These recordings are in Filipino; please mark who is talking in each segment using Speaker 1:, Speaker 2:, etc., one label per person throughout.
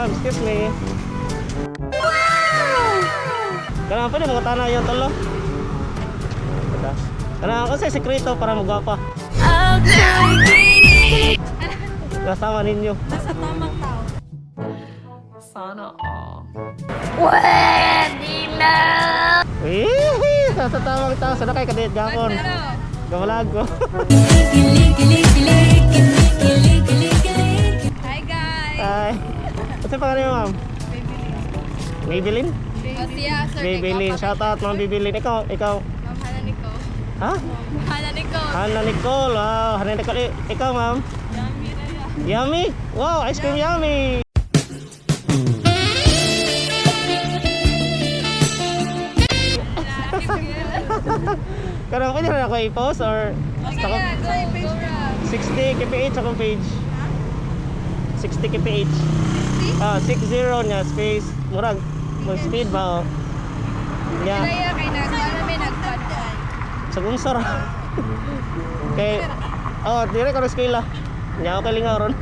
Speaker 1: Ma'am, excuse me. Kailangan pa din mga tanah yung. Ito. Kailangan ko sa sekreto para magwapa. Kasama ninyo.
Speaker 2: Nasa tamang tao.
Speaker 3: Sana all.
Speaker 1: Eh, sa tamang tao. Sana kay kadit gapon.
Speaker 2: Pero,
Speaker 1: Gamalag ko. Ay. Ano pangalan mo, ma'am? Maybelline?
Speaker 2: O siya, sir.
Speaker 1: Maybelline. Shout out, ma'am Maybelline. Ikaw, ikaw.
Speaker 2: Ma'am Hana Nico.
Speaker 1: Ha?
Speaker 2: Hana Nico.
Speaker 1: Hana Nicole. Wow, Hana Nicole. Ikaw, ma'am?
Speaker 2: Yummy na yan.
Speaker 1: Yummy? Wow, ice cream yummy! Karang pwede na ako i-post or
Speaker 2: Okay,
Speaker 1: Saka-
Speaker 2: yeah, go, go round.
Speaker 1: 60 kph akong page. 60 kph. Ah, 60 niya space. Murag. Mag speed ba oh. Yeah.
Speaker 2: Kaya kay nag, ano may nagpadyan.
Speaker 1: Sa gunsar. Kay Oh, dire ko na skila. Nya ako lingaw ron.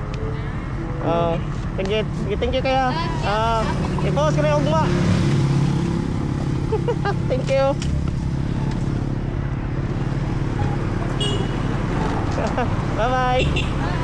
Speaker 1: Oh, thank you. Thank you kaya. Ah, i-post ko na yung ugma. thank you. Bye-bye.